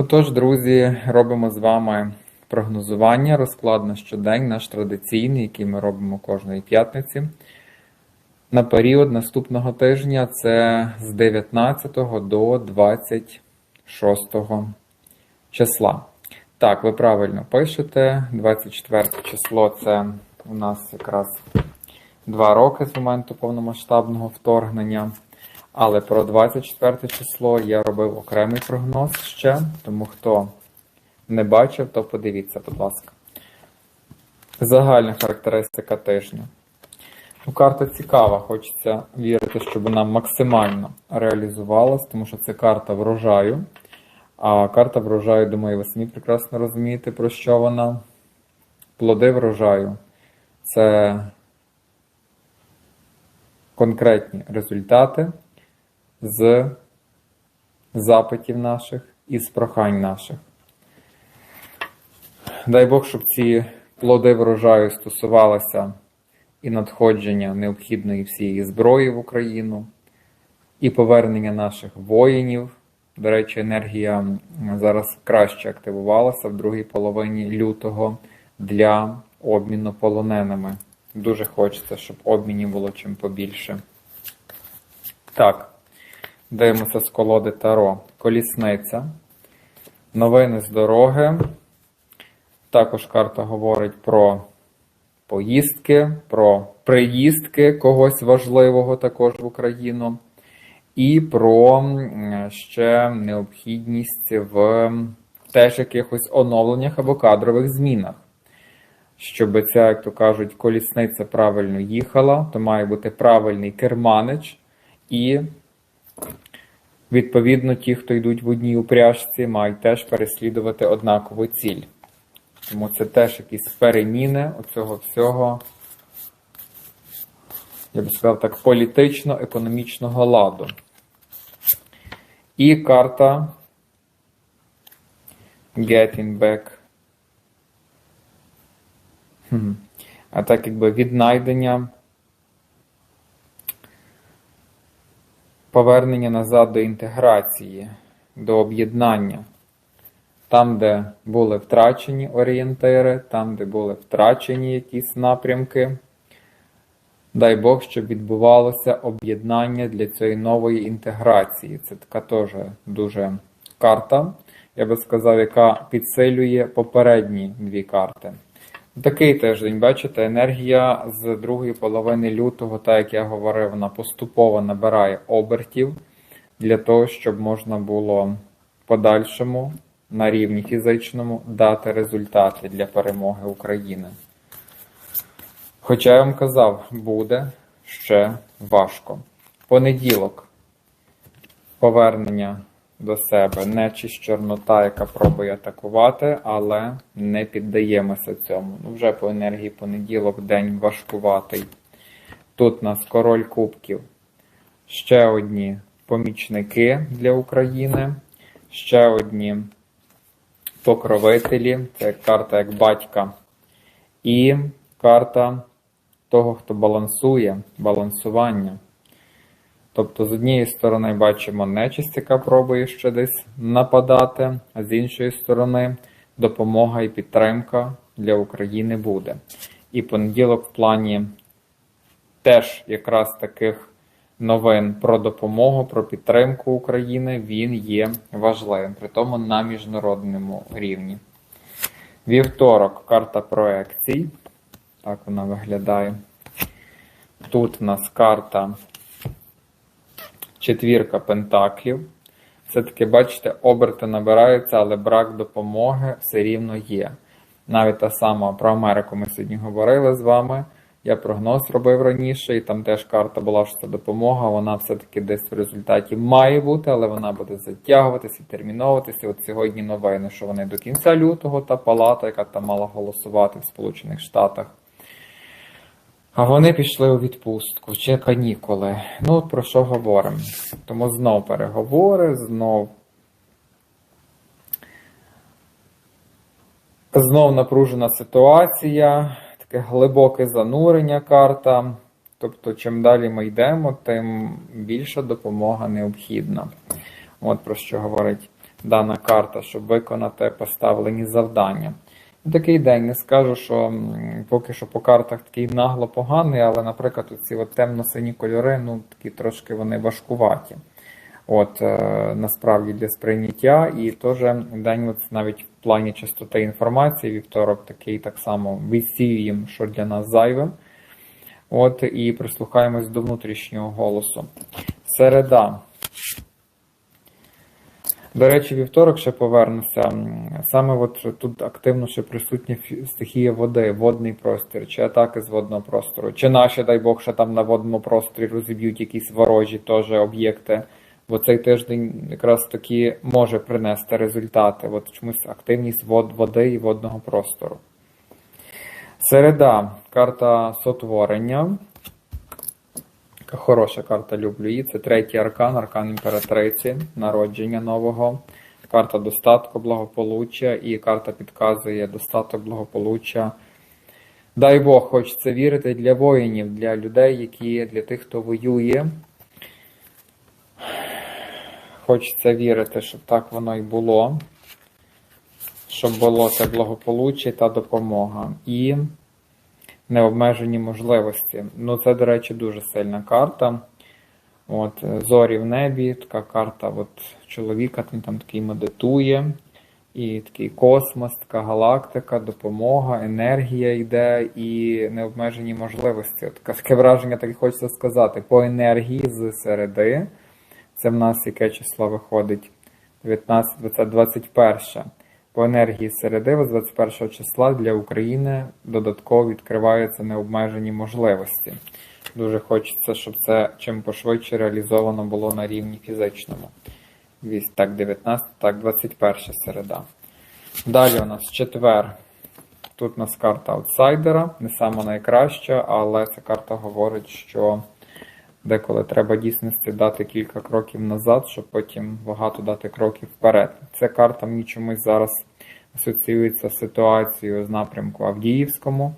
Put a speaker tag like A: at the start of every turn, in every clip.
A: Отож, друзі, робимо з вами прогнозування, розклад на щодень, наш традиційний, який ми робимо кожної п'ятниці. На період наступного тижня це з 19 до 26 числа. Так, ви правильно пишете. 24 число це у нас якраз два роки з моменту повномасштабного вторгнення. Але про 24 число я робив окремий прогноз ще, тому хто не бачив, то подивіться, будь ласка. Загальна характеристика тижня. Ну, Карта цікава, хочеться вірити, щоб вона максимально реалізувалась, тому що це карта врожаю. А карта врожаю, думаю, ви самі прекрасно розумієте, про що вона. Плоди врожаю це конкретні результати з запитів наших і з прохань наших. Дай Бог, щоб ці плоди врожаю стосувалися і надходження необхідної всієї зброї в Україну, і повернення наших воїнів. До речі, енергія зараз краще активувалася в другій половині лютого для обміну полоненими. Дуже хочеться, щоб обмінів було чим побільше. Так, дивимося з колоди Таро. Колісниця. Новини з дороги. Також карта говорить про поїздки, про приїздки когось важливого також в Україну. І про ще необхідність в теж якихось оновленнях або кадрових змінах. Щоб ця, як то кажуть, колісниця правильно їхала, то має бути правильний керманич, і, відповідно, ті, хто йдуть в одній упряжці, мають теж переслідувати однакову ціль. Тому це теж якісь переміни оцього всього, я би сказав так, політично-економічного ладу. І карта Getting Back. А так, якби віднайдення, повернення назад до інтеграції, до об'єднання. Там, де були втрачені орієнтири, там, де були втрачені якісь напрямки. Дай Бог, щоб відбувалося об'єднання для цієї нової інтеграції. Це така теж дуже карта, я би сказав, яка підсилює попередні дві карти. Такий тиждень, бачите, енергія з другої половини лютого, так як я говорив, вона поступово набирає обертів для того, щоб можна було подальшому на рівні фізичному дати результати для перемоги України. Хоча я вам казав, буде ще важко. Понеділок. Повернення до себе. Нечість Чорнота, яка пробує атакувати, але не піддаємося цьому. Ну, Вже по енергії понеділок день важкуватий. Тут у нас король кубків. Ще одні помічники для України. Ще одні покровителі. Це карта як батька. І карта того, хто балансує, балансування. Тобто, з однієї сторони, бачимо нечисть, яка пробує ще десь нападати, а з іншої сторони, допомога і підтримка для України буде. І понеділок в плані теж якраз таких новин про допомогу, про підтримку України, він є важливим, при тому на міжнародному рівні. Вівторок карта проекцій. Так вона виглядає. Тут у нас карта четвірка пентаклів. Все-таки, бачите, оберти набираються, але брак допомоги все рівно є. Навіть та сама про Америку ми сьогодні говорили з вами. Я прогноз робив раніше, і там теж карта була, що це допомога. Вона все-таки десь в результаті має бути, але вона буде затягуватися терміновуватися. От сьогодні новини, що вони до кінця лютого та палата, яка там мала голосувати в Сполучених Штатах. А вони пішли у відпустку чи канікули. Ну, про що говоримо? Тому знов переговори, знов. Знов напружена ситуація, таке глибоке занурення карта. Тобто, чим далі ми йдемо, тим більша допомога необхідна. От про що говорить дана карта, щоб виконати поставлені завдання. Такий день не скажу, що поки що по картах такий нагло поганий, але, наприклад, ці темно-сині кольори, ну такі трошки вони важкуваті. От е, насправді для сприйняття, і теж день, от навіть в плані частоти інформації, вівторок такий так само відсіюємо, що для нас зайве. От і прислухаємось до внутрішнього голосу. Середа. До речі, вівторок ще повернуся. Саме от тут активно ще присутня стихія води, водний простір, чи атаки з водного простору, чи наші, дай Бог, ще там на водному просторі розіб'ють якісь ворожі теж об'єкти. Бо цей тиждень якраз таки може принести результати. От чомусь активність вод, води і водного простору. Середа. Карта сотворення. Хороша карта, люблю її. Це третій аркан, аркан імператриці, народження нового. Карта достатку, благополуччя, і карта підказує достаток благополуччя. Дай Бог, хочеться вірити для воїнів, для людей, які для тих, хто воює. Хочеться вірити, щоб так воно і було. Щоб було це благополуччя та допомога. І необмежені можливості. Ну, це, до речі, дуже сильна карта. От, е, зорі в небі, така карта от, чоловіка, він там такий медитує. І такий космос, така галактика, допомога, енергія йде і необмежені можливості. От таке- враження, так і хочеться сказати. По енергії з середи. Це в нас яке число виходить? 19, 20, 21. По енергії середи з 21 числа для України додатково відкриваються необмежені можливості. Дуже хочеться, щоб це чим пошвидше реалізовано було на рівні фізичному. Так, 19, так, 21 середа. Далі у нас четвер. Тут у нас карта аутсайдера, не сама найкраща, але ця карта говорить, що деколи треба дійсності дати кілька кроків назад, щоб потім багато дати кроків вперед. Ця карта мені чомусь зараз асоціюється з ситуацією з напрямку Авдіївському.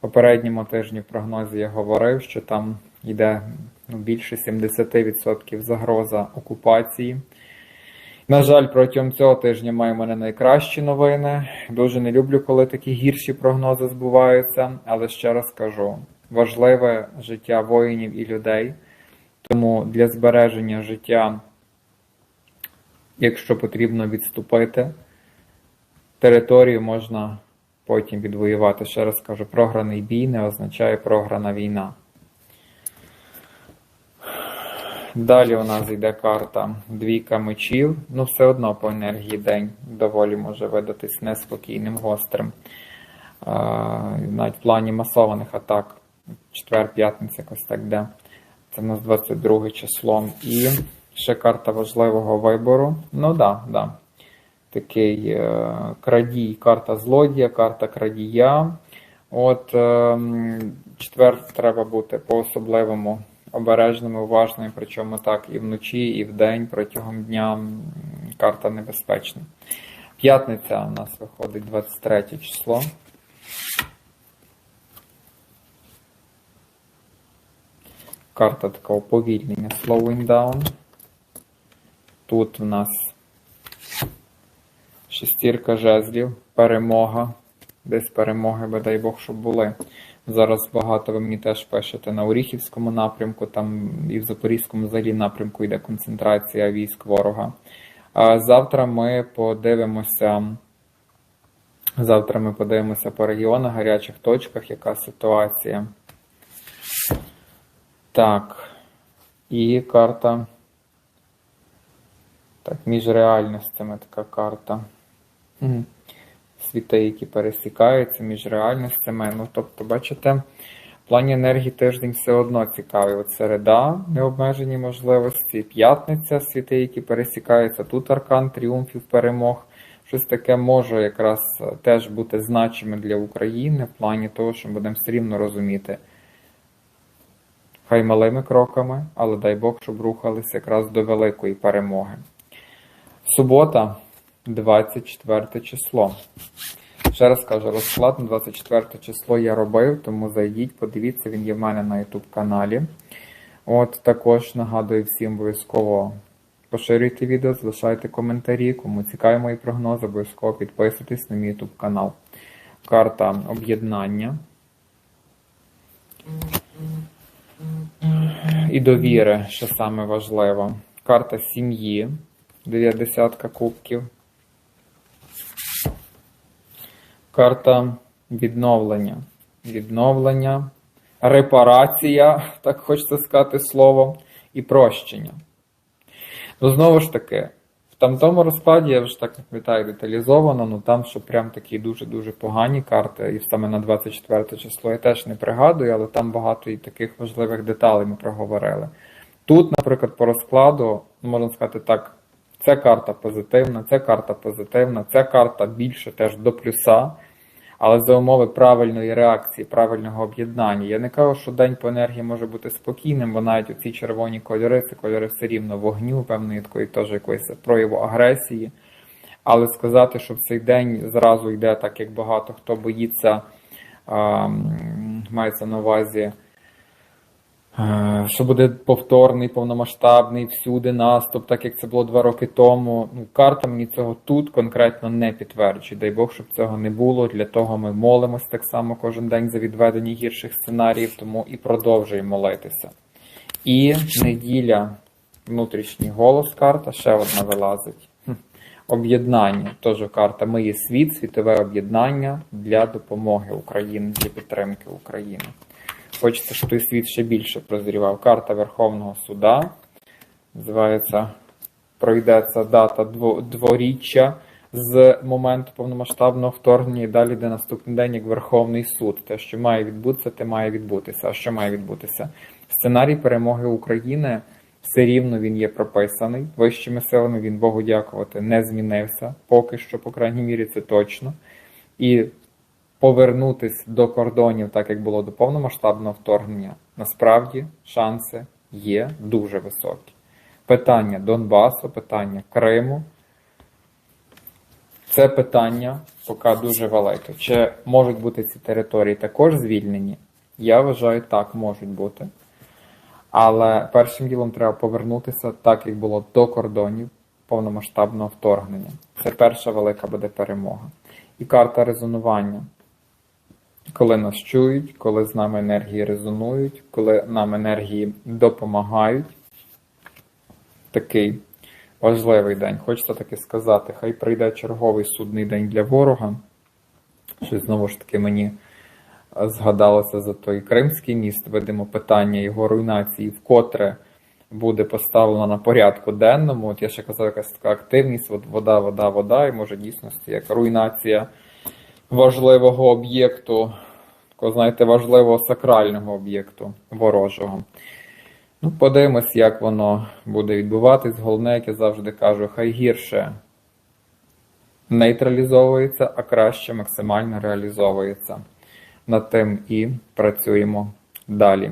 A: Попередньому тижні в прогнозі я говорив, що там йде ну, більше 70% загроза окупації. На жаль, протягом цього тижня маємо не найкращі новини. Дуже не люблю, коли такі гірші прогнози збуваються, але ще раз кажу: важливе життя воїнів і людей. Тому для збереження життя, якщо потрібно відступити, територію можна потім відвоювати. Ще раз кажу, програний бій не означає програна війна. Далі у нас йде карта двійка мечів. Ну, все одно по енергії день доволі може видатись неспокійним, гострим. А, навіть в плані масованих атак. Четвер, п'ятниця, якось так йде. Це у нас 22 число. І ще карта важливого вибору. Ну да, да. Такий е, крадій, карта злодія, карта крадія. От е, четвер треба бути по-особливому обережними, уважними, причому так і вночі, і вдень протягом дня карта небезпечна. П'ятниця у нас виходить 23 число. Карта такого повільнення slowing down. Тут в нас шестірка жезлів, перемога. Десь перемоги, би дай Бог, щоб були. Зараз багато ви мені теж пишете на Оріхівському напрямку, там і в Запорізькому взагалі напрямку йде концентрація військ ворога. А завтра ми подивимося. Завтра ми подивимося по регіонах, гарячих точках, яка ситуація. Так. І карта. Так, між реальностями така карта. Мгм. Світи, які пересікаються між реальностями. Ну, тобто, бачите, в плані енергії тиждень все одно цікавий. От середа, необмежені можливості, п'ятниця, світи, які пересікаються, тут аркан тріумфів, перемог. Щось таке може якраз теж бути значиме для України в плані того, що ми будемо все рівно розуміти. Хай малими кроками, але дай Бог, щоб рухалися якраз до великої перемоги. Субота, 24 число. Ще раз кажу, розклад на 24 число я робив, тому зайдіть, подивіться, він є в мене на YouTube каналі. От також нагадую всім обов'язково Поширюйте відео, залишайте коментарі. Кому цікаві мої прогнози, обов'язково підписуйтесь на мій YouTube канал. Карта об'єднання. І довіри, що саме важливо. Карта сім'ї. Дев'ятдесятка кубків. Карта відновлення. Відновлення, репарація, так хочеться сказати слово, і прощення. Ну, знову ж таки, в тому розкладі я вже так не пам'ятаю деталізовано, ну там, що прям такі дуже-дуже погані карти, і саме на 24 число я теж не пригадую, але там багато і таких важливих деталей ми проговорили. Тут, наприклад, по розкладу, ну, можна сказати так, ця карта позитивна, ця карта позитивна, ця карта більше теж до плюса. Але за умови правильної реакції, правильного об'єднання. Я не кажу, що день по енергії може бути спокійним, бо навіть оці червоні кольори, це кольори все рівно вогню, певної такої теж якоїсь прояву агресії. Але сказати, що в цей день зразу йде так, як багато хто боїться, мається на увазі. Е, Що буде повторний, повномасштабний, всюди наступ, так як це було два роки тому. Ну, карта мені цього тут конкретно не підтверджує. Дай Бог, щоб цього не було. Для того ми молимось так само кожен день за відведення гірших сценаріїв, тому і продовжуємо молитися. І неділя, внутрішній голос карта, ще одна вилазить. Об'єднання. Теж карта Ми є світ, світове об'єднання для допомоги Україні, для підтримки України. Хочеться, щоб той світ ще більше прозрівав. Карта Верховного Суда. Називається пройдеться дата дворіччя з моменту повномасштабного вторгнення і далі йде наступний день як Верховний суд. Те, що має відбутися, те має відбутися. А що має відбутися? Сценарій перемоги України все рівно він є прописаний. Вищими силами він Богу дякувати не змінився. Поки що, по крайній мірі, це точно. І повернутись до кордонів, так як було до повномасштабного вторгнення, насправді шанси є дуже високі. Питання Донбасу, питання Криму. Це питання поки дуже велике. Чи можуть бути ці території також звільнені? Я вважаю, так можуть бути. Але першим ділом треба повернутися так, як було до кордонів повномасштабного вторгнення. Це перша велика буде перемога. І карта резонування. Коли нас чують, коли з нами енергії резонують, коли нам енергії допомагають. Такий важливий день. Хочеться таки сказати, хай прийде черговий судний день для ворога. Що знову ж таки мені е, згадалося за той Кримський міст, видимо, питання його руйнації, вкотре буде поставлено на порядку денному. От я ще казав, якась така активність, от вода, вода, вода, і може дійсності як руйнація важливого об'єкту, такого, знаєте, важливого сакрального об'єкту ворожого. Ну, подивимось, як воно буде відбуватись. Головне, як я завжди кажу, хай гірше нейтралізовується, а краще максимально реалізовується. Над тим і працюємо далі.